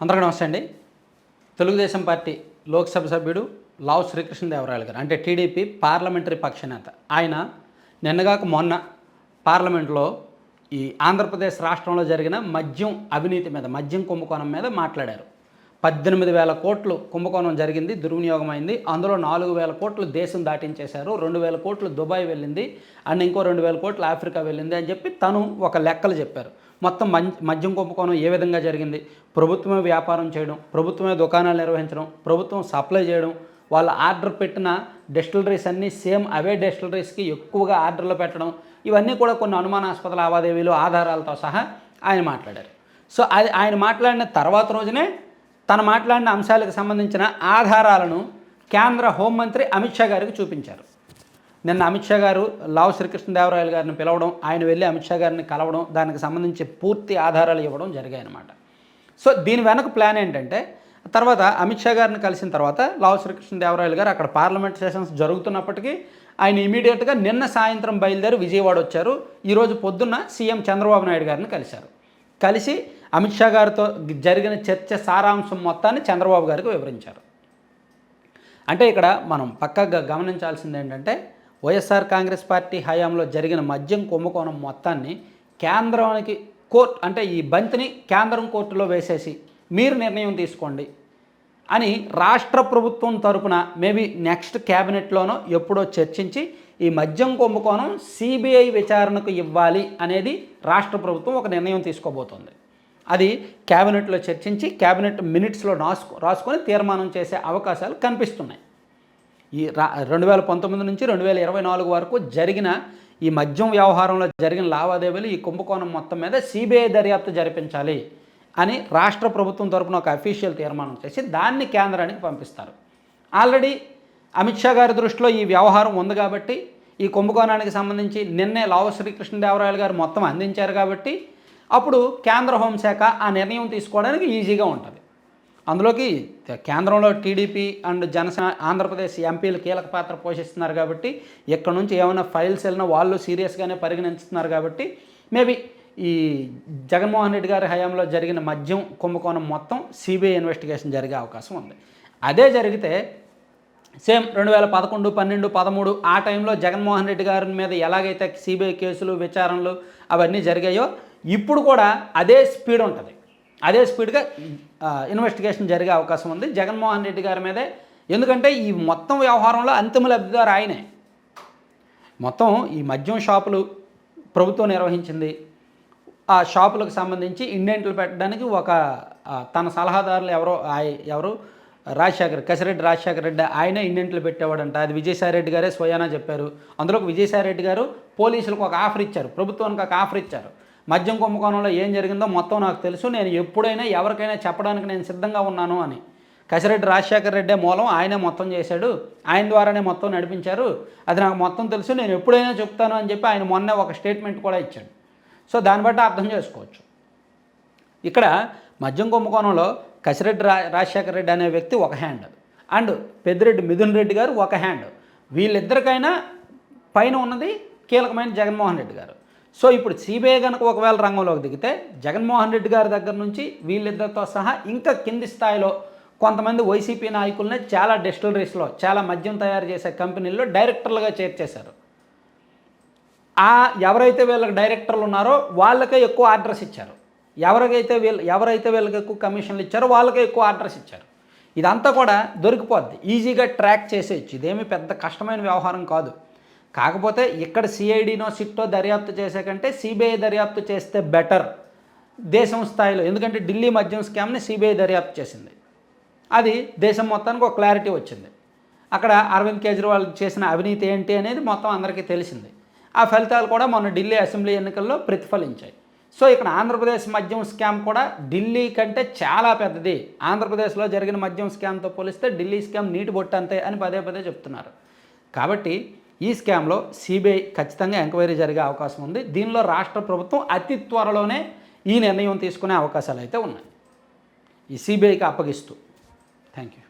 అందరికీ నమస్తే అండి. తెలుగుదేశం పార్టీ లోక్సభ సభ్యుడు లావు శ్రీకృష్ణదేవరాయలు గారు అంటే టీడీపీ పార్లమెంటరీ పక్ష నేత. ఆయన నిన్నగాక మొన్న పార్లమెంట్లో ఈ ఆంధ్రప్రదేశ్ రాష్ట్రంలో జరిగిన మద్యం అవినీతి మీద మద్యం కుంభకోణం మీద మాట్లాడారు. పద్దెనిమిది వేల కోట్లు కుంభకోణం జరిగింది దుర్వినియోగం అయింది అందులో నాలుగు వేల కోట్లు దేశం దాటించేశారు రెండు వేల కోట్లు దుబాయ్ వెళ్ళింది అండ్ ఇంకో రెండు వేల కోట్లు ఆఫ్రికా వెళ్ళింది అని చెప్పి తను ఒక లెక్కలు చెప్పారు. మొత్తం మద్యం కుంభకోణం ఏ విధంగా జరిగింది? ప్రభుత్వమే వ్యాపారం చేయడం ప్రభుత్వమే దుకాణాలు నిర్వహించడం ప్రభుత్వం సప్లై చేయడం వాళ్ళు ఆర్డర్ పెట్టిన డెస్టిలరీస్ అన్నీ సేమ్ అవే డెస్టిలరీస్కి ఎక్కువగా ఆర్డర్లు పెట్టడం ఇవన్నీ కూడా కొన్ని అనుమానాస్పద లావాదేవీలు ఆధారాలతో సహా ఆయన మాట్లాడారు. సో అది ఆయన మాట్లాడిన తర్వాత రోజునే తను మాట్లాడిన అంశాలకు సంబంధించిన ఆధారాలను కేంద్ర హోంమంత్రి అమిత్ షా గారికి చూపించారు. నిన్న అమిత్ షా గారు లావు శ్రీకృష్ణదేవరాయలు గారిని పిలవడం ఆయన వెళ్ళి అమిత్ షా గారిని కలవడం దానికి సంబంధించి పూర్తి ఆధారాలు ఇవ్వడం జరిగాయన్నమాట. సో దీని వెనక ప్లాన్ ఏంటంటే తర్వాత అమిత్ షా గారిని కలిసిన తర్వాత లావు శ్రీకృష్ణదేవరాయలు గారు అక్కడ పార్లమెంట్ సెషన్స్ జరుగుతున్నప్పటికీ ఆయన ఇమీడియట్గా నిన్న సాయంత్రం బయలుదేరి విజయవాడ వచ్చారు. ఈరోజు పొద్దున్న సీఎం చంద్రబాబు నాయుడు గారిని కలిశారు. కలిసి అమిత్ షా గారితో జరిగిన చర్చ సారాంశం మొత్తాన్ని చంద్రబాబు గారికి వివరించారు. అంటే ఇక్కడ మనం పక్కగా గమనించాల్సింది ఏంటంటే వైఎస్ఆర్ కాంగ్రెస్ పార్టీ హయాంలో జరిగిన మద్యం కుంభకోణం మొత్తాన్ని కేంద్రానికి కోర్టు అంటే ఈ బంతిని కేంద్రం కోర్టులో వేసేసి మీరు నిర్ణయం తీసుకోండి అని రాష్ట్ర ప్రభుత్వం తరపున మేబీ నెక్స్ట్ క్యాబినెట్లోనో ఎప్పుడో చర్చించి ఈ మద్యం కుంభకోణం సిబిఐ విచారణకు ఇవ్వాలి అనేది రాష్ట్ర ప్రభుత్వం ఒక నిర్ణయం తీసుకోబోతోంది. అది క్యాబినెట్లో చర్చించి క్యాబినెట్ మినిట్స్లో రాసుకో రాసుకొని తీర్మానం చేసే అవకాశాలు కనిపిస్తున్నాయి. ఈ రా రెండు వేల పంతొమ్మిది నుంచి రెండు వేల ఇరవై నాలుగు వరకు జరిగిన ఈ మద్యం వ్యవహారంలో జరిగిన లావాదేవీలు ఈ కుంభకోణం మొత్తం మీద సిబిఐ దర్యాప్తు జరిపించాలి అని రాష్ట్ర ప్రభుత్వం తరపున ఒక అఫీషియల్ తీర్మానం చేసి దాన్ని కేంద్రానికి పంపిస్తారు. ఆల్రెడీ అమిత్ షా గారి దృష్టిలో ఈ వ్యవహారం ఉంది కాబట్టి ఈ కుంభకోణానికి సంబంధించి నిన్నే లావు శ్రీకృష్ణదేవరాయలు గారు మొత్తం అందించారు కాబట్టి అప్పుడు కేంద్ర హోంశాఖ ఆ నిర్ణయం తీసుకోవడానికి ఈజీగా ఉంటుంది. అందులోకి కేంద్రంలో టీడీపీ అండ్ జనసేన ఆంధ్రప్రదేశ్ ఎంపీలు కీలక పాత్ర పోషిస్తున్నారు కాబట్టి ఇక్కడ నుంచి ఏమైనా ఫైల్స్ వెళ్ళినా వాళ్ళు సీరియస్గానే పరిగణిస్తున్నారు కాబట్టి మేబీ ఈ జగన్మోహన్ రెడ్డి గారి హయాంలో జరిగిన మద్యం కుంభకోణం మొత్తం సిబిఐ ఇన్వెస్టిగేషన్ జరిగే అవకాశం ఉంది. అదే జరిగితే సేమ్ రెండు వేల పదకొండు పన్నెండు పదమూడు ఆ టైంలో జగన్మోహన్ రెడ్డి గారి మీద ఎలాగైతే సిబిఐ కేసులు విచారణలు అవన్నీ జరిగాయో ఇప్పుడు కూడా అదే స్పీడ్ ఉంటుంది. అదే స్పీడ్గా ఇన్వెస్టిగేషన్ జరిగే అవకాశం ఉంది. జగన్మోహన్ రెడ్డి గారి మీదే. ఎందుకంటే ఈ మొత్తం వ్యవహారంలో అంతిమ లబ్ధిదారు ఆయనే. మొత్తం ఈ మద్యం షాపులు ప్రభుత్వం నిర్వహించింది. ఆ షాపులకు సంబంధించి ఇండెంట్లు పెట్టడానికి ఒక తన సలహాదారులు ఎవరో ఎవరు? రాజశేఖర్ కసిరెడ్డి రాజశేఖర రెడ్డి ఆయనే ఇండెంట్లు పెట్టేవాడంట. అది విజయసాయి రెడ్డి గారే స్వయానా చెప్పారు. అందులోకి విజయసాయి రెడ్డి గారు పోలీసులకు ఒక ఆఫర్ ఇచ్చారు. ప్రభుత్వానికి ఒక ఆఫర్ ఇచ్చారు. మద్యం కుంభకోణంలో ఏం జరిగిందో మొత్తం నాకు తెలుసు. నేను ఎప్పుడైనా ఎవరికైనా చెప్పడానికి నేను సిద్ధంగా ఉన్నాను అని. కసిరెడ్డి రాజశేఖర రెడ్డే మూలం ఆయనే మొత్తం చేశాడు. ఆయన ద్వారానే మొత్తం నడిపించారు. అది నాకు మొత్తం తెలుసు. నేను ఎప్పుడైనా చెప్తాను అని చెప్పి ఆయన మొన్న ఒక స్టేట్మెంట్ కూడా ఇచ్చాడు. సో దాన్ని బట్టి అర్థం చేసుకోవచ్చు. ఇక్కడ మద్యం కుంభకోణంలో కసిరెడ్డి రా రాజశేఖర రెడ్డి అనే వ్యక్తి ఒక హ్యాండ్. అండ్ పెద్దిరెడ్డి మిథున్ రెడ్డి గారు ఒక హ్యాండ్. వీళ్ళిద్దరికైనా పైన ఉన్నది కీలకమైన జగన్మోహన్ రెడ్డి గారు. సో ఇప్పుడు సిబిఐ కనుక ఒకవేళ రంగంలోకి దిగితే జగన్మోహన్ రెడ్డి గారి దగ్గర నుంచి వీళ్ళిద్దరితో సహా ఇంకా కింది స్థాయిలో కొంతమంది వైసీపీ నాయకుల్ని చాలా డిస్టిలరీస్లో చాలా మద్యం తయారు చేసే కంపెనీల్లో డైరెక్టర్లుగా చేర్చేశారు. ఆ ఎవరైతే వీళ్ళకి డైరెక్టర్లు ఉన్నారో వాళ్ళకే ఎక్కువ ఆర్డర్స్ ఇచ్చారు. ఎవరికైతే వీళ్ళు ఎవరైతే వీళ్ళకి ఎక్కువ కమిషన్లు ఇచ్చారో వాళ్ళకే ఎక్కువ ఆర్డర్స్ ఇచ్చారు. ఇదంతా కూడా దొరికిపోద్ది. ఈజీగా ట్రాక్ చేసేయచ్చు. ఇదేమి పెద్ద కష్టమైన వ్యవహారం కాదు. కాకపోతే ఇక్కడ సిఐడినో సిట్టో దర్యాప్తు చేసే కంటే సిబిఐ దర్యాప్తు చేస్తే బెటర్ దేశం స్థాయిలో. ఎందుకంటే ఢిల్లీ మద్యం స్కామ్ని సిబిఐ దర్యాప్తు చేసింది. అది దేశం మొత్తానికి ఒక క్లారిటీ వచ్చింది. అక్కడ అరవింద్ కేజ్రీవాల్ చేసిన అవినీతి ఏంటి అనేది మొత్తం అందరికీ తెలిసింది. ఆ ఫలితాలు కూడా మొన్న ఢిల్లీ అసెంబ్లీ ఎన్నికల్లో ప్రతిఫలించాయి. సో ఇక్కడ ఆంధ్రప్రదేశ్ మద్యం స్కామ్ కూడా ఢిల్లీ కంటే చాలా పెద్దది. ఆంధ్రప్రదేశ్లో జరిగిన మద్యం స్కామ్తో పోలిస్తే ఢిల్లీ స్కామ్ నీటి బొట్టంతే అని పదే పదే చెప్తున్నారు. కాబట్టి ఈ స్కామ్లో సిబిఐ ఖచ్చితంగా ఎంక్వైరీ జరిగే అవకాశం ఉంది. దీనిలో రాష్ట్ర ప్రభుత్వం అతి త్వరలోనే ఈ నిర్ణయం తీసుకునే అవకాశాలు అయితే ఉన్నాయి. ఈ సిబిఐకి అప్పగిస్తూ. Thank you